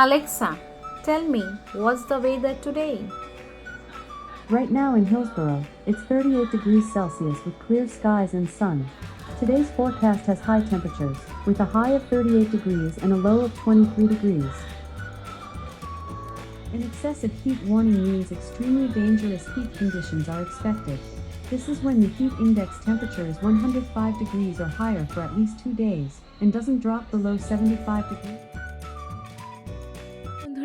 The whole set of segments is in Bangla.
Alexa, tell me what's the weather today? Right now in Hillsborough, it's 38 degrees Celsius with clear skies and sun. Today's forecast has high temperatures, with a high of 38 degrees and a low of 23 degrees. An excessive heat warning means extremely dangerous heat conditions are expected. This is when the heat index temperature is 105 degrees or higher for at least two days and doesn't drop below 75 degrees.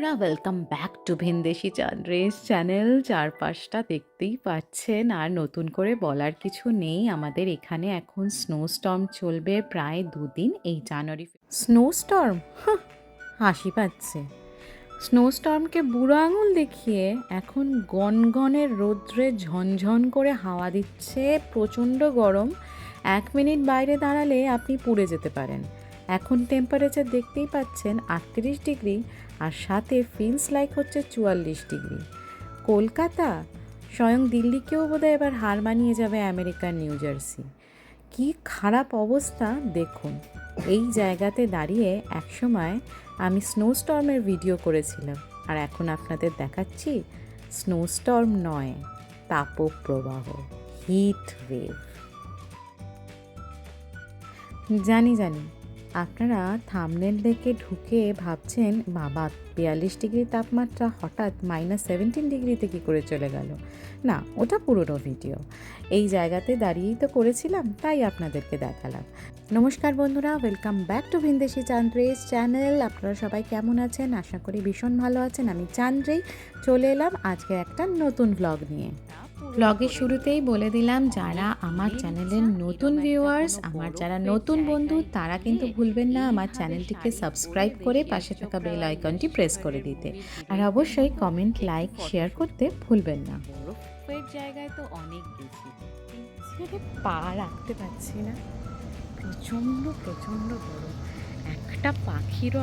বন্ধুরা ওয়েলকাম ব্যাক টু ভিনদেশি চান্দ্রেস চ্যানেল চারপাশটা দেখতেই পাচ্ছেন, আর নতুন করে বলার কিছু নেই। আমাদের এখানে এখন স্নো স্টর্ম চলবে প্রায় দুদিন, এই জানুয়ারি স্নো স্টর্ম হাসি পাচ্ছে। স্নো স্টর্মকে বুড়ো আঙুল দেখিয়ে এখন গনগনের রৌদ্রে ঝনঝন করে হাওয়া দিচ্ছে, প্রচণ্ড গরম। এক মিনিট বাইরে দাঁড়ালে আপনি পুড়ে যেতে পারেন। এখন টেম্পারেচার দেখতেই পাচ্ছেন আটত্রিশ ডিগ্রি। আর সাথে ফিলস লাইক হচ্ছে চুয়াল্লিশ ডিগ্রি। কলকাতা? স্বয়ং দিল্লিকেও বোধহয় এবার হার মানিয়ে যাবে আমেরিকার নিউ জার্সি। কি খারাপ অবস্থা, দেখুন। এই জায়গাতে দাঁড়িয়ে একসময় আমি স্নো স্টর্মের ভিডিও করেছিলাম আর এখন আপনাদের দেখাচ্ছি স্নো স্টর্ম নয়, তাপপ্রবাহ, হিট ওয়েভ। জানি জানি। আপনারা থামনেল দেখে ঢুকে ভাবছেন, বাবা, বিয়াল্লিশ ডিগ্রি তাপমাত্রা হঠাৎ মাইনাস সেভেন্টিন ডিগ্রিতে কী করে চলে গেল। না, ওটা পুরনো ভিডিও এই জায়গাতে দাঁড়িয়েই তো করেছিলাম, তাই আপনাদেরকে দেখালাম। নমস্কার বন্ধুরা ওয়েলকাম ব্যাক টু ভিনদেশি চান্দ্রেস চ্যানেল আপনারা সবাই কেমন আছেন? আশা করি ভীষণ ভালো আছেন। আমি চান্দ্রেই, চলে এলাম আজকে একটা নতুন ভ্লগ নিয়ে। ব্লগের শুরুতেই বলে দিলাম যারা আমার চ্যানেলের নতুন ভিউয়ার্স আমার যারা নতুন বন্ধু তারা কিন্তু ভুলবেন না আমার চ্যানেলটিকে সাবস্ক্রাইব করে পাশে থাকা বেল আইকনটি প্রেস করে দিতে। আর অবশ্যই কমেন্ট লাইক শেয়ার করতে ভুলবেন না। বরফের জায়গায় তো অনেক বেশি। পা রাখতে পারছি না। প্রচণ্ড প্রচণ্ড গরম একটা পাখিরও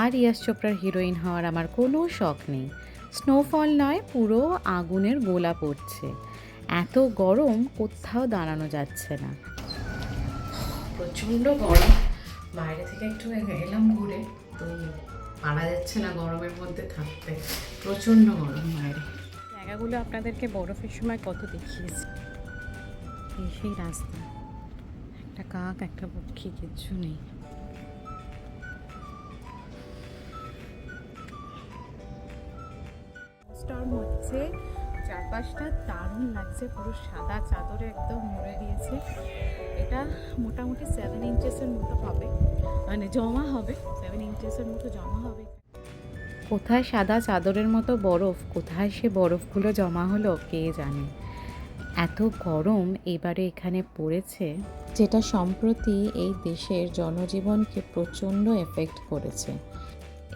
আর ইয়াস চোপড়ার হিরোইন হওয়ার আমার কোনো শখ নেই। স্নোফল নয় পুরো আগুনের গোলা পড়ছে। এত গরম কোথাও দাঁড়ানো যাচ্ছে না। প্রচণ্ড গরম। বাইরে থেকে একটু এলাম ঘুরে তো পারা যাচ্ছে না গরমের মধ্যে থাকতে। প্রচণ্ড গরম বাইরে। জায়গাগুলো আপনাদেরকে বরফের সময় কত দেখিয়েছি। এই সেই রাস্তা। একটা কাক একটা পক্ষী কিচ্ছু নেই। স্টর্ম হচ্ছে চারপাশটা দারুণ লাগছে, পুরো সাদা চাদরে একদম মুড়ে দিয়েছে। এটা মোটামুটি সেভেন ইঞ্চেসের মতো হবে। মানে জমা হবে সেভেন ইঞ্চেসের মতো জমা হবে। কোথায় সাদা চাদরের মতো বরফ, কোথায় সে বরফগুলো জমা হলো কে জানে? এত গরম এবারে এখানে পড়েছে, যেটা সম্প্রতি এই দেশের জনজীবনকে প্রচণ্ড এফেক্ট করেছে।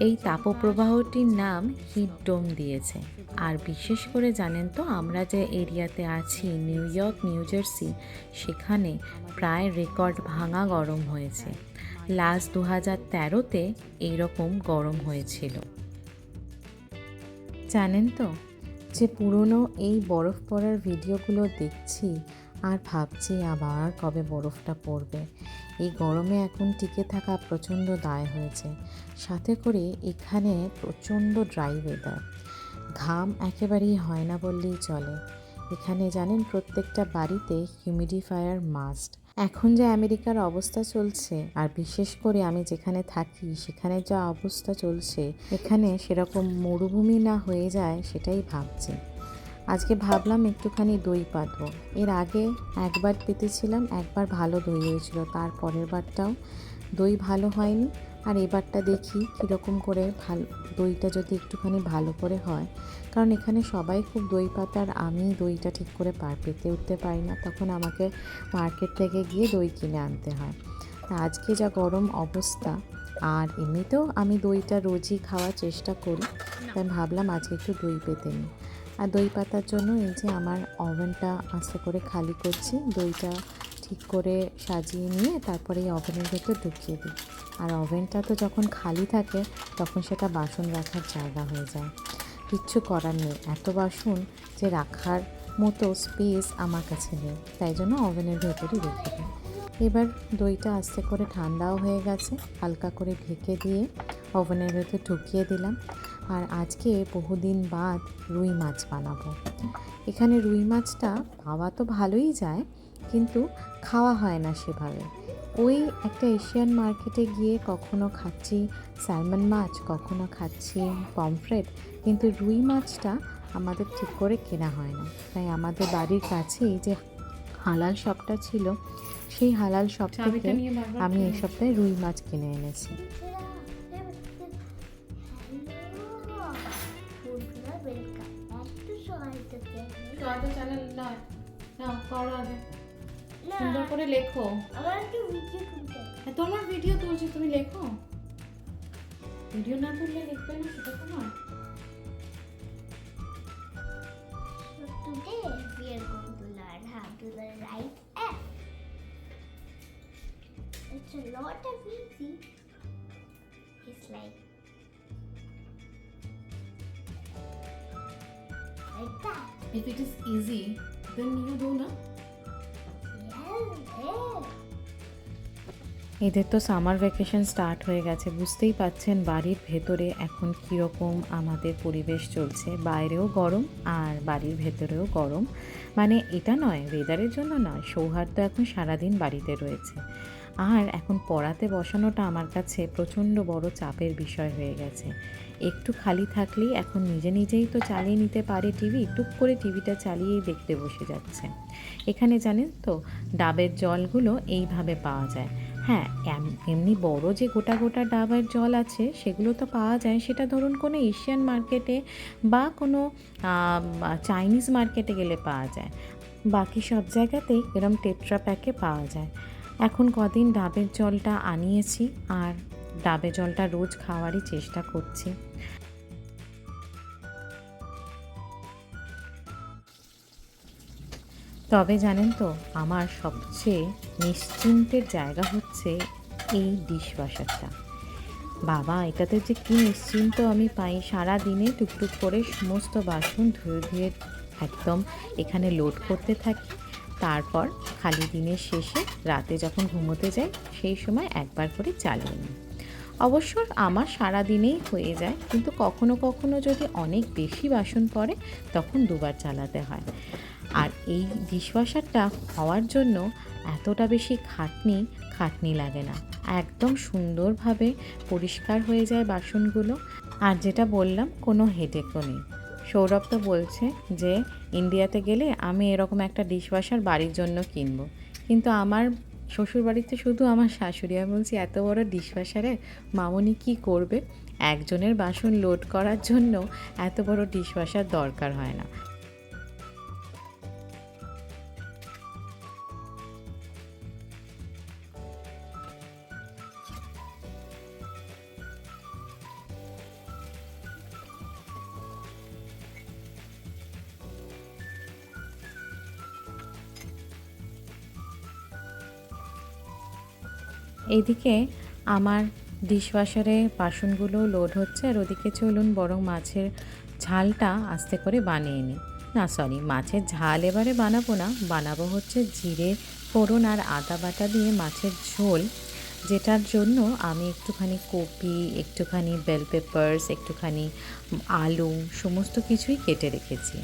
এই তাপপ্রবাহটির নাম হিটডোম দিয়েছে। আর বিশেষ করে জানেন তো, আমরা যে এরিয়াতে আছি, নিউ ইয়র্ক, নিউ জার্সি, সেখানে প্রায় রেকর্ড ভাঙা গরম হয়েছে। লাস্ট দু হাজার তেরোতে এইরকম গরম হয়েছিল। জানেন তো, যে পুরনো এই বরফ পড়ার ভিডিওগুলো দেখছি আর ভাবছি আবার কবে বরফটা পড়বে। এই গরমে এখন টিকে থাকা প্রচণ্ড দায় হয়েছে। সাথে করে এখানে প্রচণ্ড ড্রাই ওয়েদার ঘাম একেবারেই হয় না বললেই চলে। এখানে জানেন প্রত্যেকটা বাড়িতে হিউমিডিফায়ার মাস্ট এখন যে আমেরিকার অবস্থা চলছে, আর বিশেষ করে আমি যেখানে থাকি, সেখানে যা অবস্থা চলছে, এখানে সেরকম মরুভূমি না হয়ে যায় সেটাই ভাবছি। আজকে ভাবলাম একটুখানি দই পাতবো। এর আগে একবার পেতেছিলাম, একবার ভালো দই হয়েছিল, তার পরের বারটাও দই ভালো হয়নি। আর এবারটা দেখি কীরকম করে ভালো, দইটা যদি একটুখানি ভালো করে হয়। কারণ এখানে সবাই খুব দই পাতার আমি দইটা ঠিক করে পার পেতে উঠতে পারি না। তখন আমাকে মার্কেট থেকে গিয়ে দই কিনে আনতে হয়। আজকে যা গরম অবস্থা, আর এমনিতেও আমি দইটা রোজই খাওয়ার চেষ্টা করি। তাই ভাবলাম আজকে একটু দই পেতে নিই। আর দই পাতার জন্য এই যে আমার ওভেনটা আস্তে করে খালি করছি, দইটা ঠিক করে সাজিয়ে নিয়ে তারপরে এই ওভেনের ভেতর ঢুকিয়ে দিই। আর ওভেনটা তো যখন খালি থাকে, তখন সেটা বাসন রাখার জায়গা হয়ে যায়। কিচ্ছু করার নেই। এত বাসন যে রাখার মতো স্পেস আমার কাছে নেই। তাই জন্য ওভেনের ভেতরই রেখে দিই। এবার দইটা আস্তে করে ঠান্ডাও হয়ে গেছে। হালকা করে ঢেকে দিয়ে ওভেনের ভেতর ঢুকিয়ে দিলাম। আর আজকে বহুদিন বাদ রুই মাছ বানাবো। এখানে রুই মাছটা পাওয়া তো ভালোই যায় কিন্তু খাওয়া হয় না সেভাবে। ওই একটা এশিয়ান মার্কেটে গিয়ে কখনো খাচ্ছি স্যালমন মাছ কখনো খাচ্ছি পমফ্রেট কিন্তু রুই মাছটা আমাদের ঠিক করে কেনা হয় না। তাই আমাদের বাড়ির কাছেই যে হালাল শপটা ছিল সেই হালাল শপ থেকে আমি এই সপ্তাহে রুই মাছ কিনে এনেছি। না করো আগে সুন্দর করে লেখো আমার একটা ভিডিও তুলতে হ্যাঁ, তোমার ভিডিও তুলছি তুমি লেখো ভিডিও না তুললে লিখবে না সেটা তোমার So today we are going to learn how to write F. It's a lot of easy. It's like like that. If it is easy, then you do না এদের তো সামার ভ্যাকেশন স্টার্ট হয়ে গেছে, বুঝতেই পাচ্ছেন বাড়ির ভেতরে এখন কীরকম আমাদের পরিবেশ চলছে। বাইরেও গরম আর বাড়ির ভেতরেও গরম। মানে এটা নয় ওয়েদারের জন্য নয়, সৌহার্দ্য এখন সারাদিন বাড়িতে রয়েছে। আর এখন পড়াতে বসানোটা আমার কাছে প্রচণ্ড বড় চাপের বিষয় হয়ে গেছে। একটু খালি থাকলেই এখন নিজে নিজেই তো চালিয়ে নিতে পারে টিভি টুক করে টিভিটা চালিয়েই দেখতে বসে যাচ্ছে। এখানে জানেন তো, ডাবের জলগুলো এইভাবে পাওয়া যায়। হ্যাঁ এমনি বড় যে গোটা গোটা ডাবের জল আছে, সেগুলো তো পাওয়া যায়। সেটা ধরুন কোনো এশিয়ান মার্কেটে বা কোনো চাইনিজ মার্কেটে গেলে পাওয়া যায়। বাকি সব জায়গাতেই এরম টেট্রা প্যাকে পাওয়া যায়। এখন কদিন ডাবের জলটা আনিয়েছি, আর ডাবের জলটা রোজ খাওয়ারই চেষ্টা করছি। তবে জানেন তো, আমার সবচেয়ে নিশ্চিন্তের জায়গা হচ্ছে এই ডিশ ওয়াশারটা বাবা, এটাতে যে কী নিশ্চিন্ত আমি পাই সারা দিনে টুকটুক করে সমস্ত বাসন ধুয়ে ধুয়ে একদম এখানে লোড করতে থাকি। তারপর খালি দিনের শেষে রাতে যখন ঘুমোতে যাই, সেই সময় একবার করে চালিয়ে নিই। অবশ্য আমার সারা দিনেই হয়ে যায়, কিন্তু কখনো কখনো যদি অনেক বেশি বাসন পড়ে, তখন দুবার চালাতে হয়। আর এই ডিশওয়াশারটা হওয়ার জন্য এতটা বেশি খাটনি খাটনি লাগে না। একদম সুন্দরভাবে পরিষ্কার হয়ে যায় বাসনগুলো। আর যেটা বললাম, কোনো হেডেকও নেই। সৌরভ তো বলছে যে, ইন্ডিয়াতে গেলে আমি এরকম একটা ডিশওয়াশার বাড়ির জন্য কিনব। কিন্তু আমার শ্বশুরবাড়িতে শুধু আমার শাশুড়ি, আমি বলছি, এত বড় ডিশওয়াশারে মামনি কি করবে? একজনের বাসন লোড করার জন্য এত বড় ডিশওয়াশার দরকার হয় না। এদিকে আমার ডিশওয়াশারে বাসনগুলো লোড হচ্ছে আর ওদিকে চলুন বরং মাছের ঝালটা আস্তে করে বানিয়ে নিই। না সরি মাছের ঝাল এবারে বানাবো না। বানাবো হচ্ছে জিরে, ফোড়ন আর আদা বাটা দিয়ে মাছের ঝোল, যেটার জন্য আমি একটুখানি কপি, একটুখানি বেল পেপার্স একটুখানি আলু, সমস্ত কিছুই কেটে রেখেছি।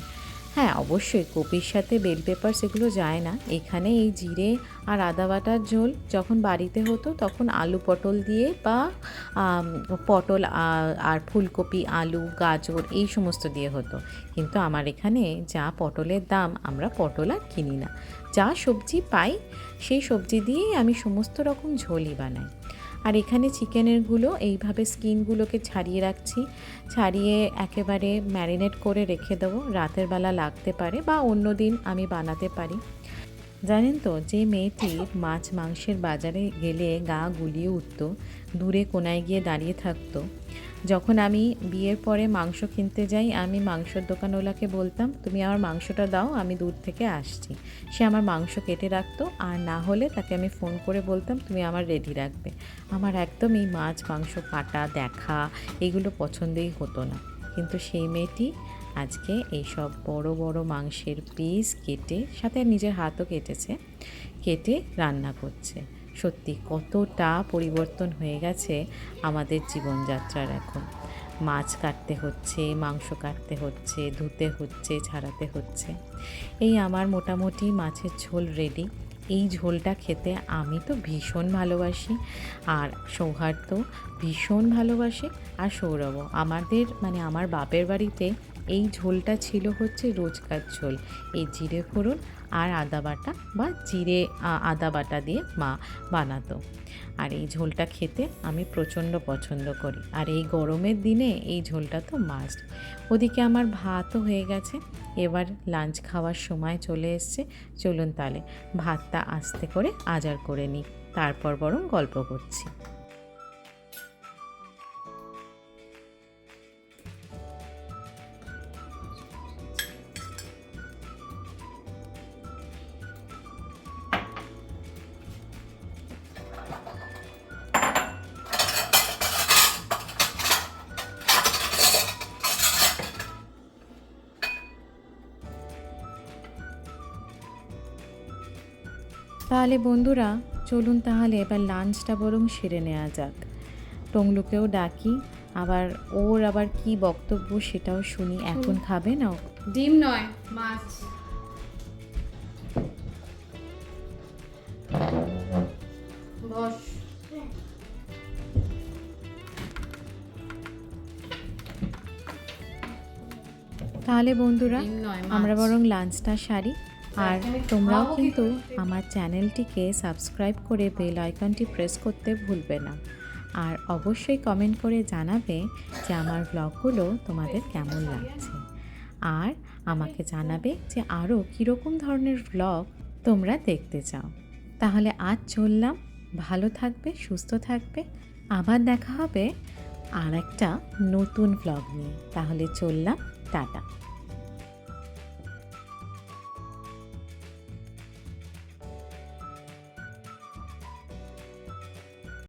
হ্যাঁ অবশ্যই কপির সাথে বেল পেপার সেগুলো যায় না। এখানে এই জিরে আর আদা বাটার ঝোল যখন বাড়িতে হতো তখন আলু পটল দিয়ে বা পটল আর ফুলকপি, আলু, গাজর এই সমস্ত দিয়ে হতো। কিন্তু আমার এখানে যা পটলের দাম আমরা পটল আর কিনি না। যা সবজি পাই সেই সবজি দিয়েই আমি সমস্ত রকম ঝোলই বানাই। আর এখানে চিকেনেরগুলো এইভাবে স্কিনগুলোকে ছাড়িয়ে রাখছি। ছাড়িয়ে একেবারে ম্যারিনেট করে রেখে দেবো। রাতের বেলা লাগতে পারে বা অন্য দিন আমি বানাতে পারি। জানেন তো, যে মেয়েটি মাছ মাংসের বাজারে গেলে গা গুলিয়ে উঠত, দূরে কোনায় গিয়ে দাঁড়িয়ে থাকতো। যখন আমি বিয়ের পরে মাংস কিনতে যাই, আমি মাংসর দোকানওয়ালাকে বলতাম, তুমি আমার মাংসটা দাও, আমি দূর থেকে আসছি। সে আমার মাংস কেটে রাখতো, আর না হলে তাকে আমি ফোন করে বলতাম, তুমি আমার রেডি রাখবে। আমার একদম এই মাছ, মাংস কাটা, দেখা, এগুলো পছন্দই হতো না। কিন্তু সেই মেয়েটি আজকে এইসব বড় বড় মাংসের পিস কেটে, সাথে নিজের হাতও কেটেছে, কেটে রান্না করছে। সত্যি কতটা পরিবর্তন হয়ে গেছে আমাদের জীবনযাত্রার এখন। মাছ কাটতে হচ্ছে, মাংস কাটতে হচ্ছে, ধুতে হচ্ছে, ছাড়াতে হচ্ছে। এই আমার মোটামুটি মাছের ঝোল রেডি এই ঝোলটা খেতে আমি তো ভীষণ ভালোবাসি আর সৌহার্দ্য ভীষণ ভালোবাসে আর সৌরভও। আমাদের মানে আমার বাপের বাড়িতে এই ঝোলটা ছিল হচ্ছে রোজকার ঝোল। এই জিরে ফোড়ন আর আদা বাটা বা জিরে আদা বাটা দিয়ে মা বানাতো। আর এই ঝোলটা খেতে আমি প্রচণ্ড পছন্দ করি। আর এই গরমের দিনে এই ঝোলটা তো মাস্ট ওদিকে আমার ভাতও হয়ে গেছে। এবার লাঞ্চ খাওয়ার সময় চলে এসছে। চলুন তাহলে ভাতটা আস্তে করে আজার করে নিই। তারপর বরং গল্প করছি। তাহলে বন্ধুরা চলুন তাহলে এবার লাঞ্চটা বরং সেরে নেওয়া যাক। টংলুকেও ডাকি আবার ওর আবার কি বক্তব্য সেটাও শুনি। এখন খাবে না ডিম নয় মাছ। বস। তাহলে বন্ধুরা। আমরা বরং লাঞ্চটা সারি। আর তোমরাও কিন্তু আমার চ্যানেলটিকে সাবস্ক্রাইব করে বেল আইকনটি প্রেস করতে ভুলবে না। আর অবশ্যই কমেন্ট করে জানাবে যে আমার ব্লগগুলো তোমাদের কেমন লাগছে। আর আমাকে জানাবে যে আরও কীরকম ধরনের ব্লগ তোমরা দেখতে চাও। তাহলে আজ চললাম। ভালো থাকবে সুস্থ থাকবে। আবার দেখা হবে আর একটা নতুন ব্লগ নিয়ে। তাহলে চললাম। টাটা।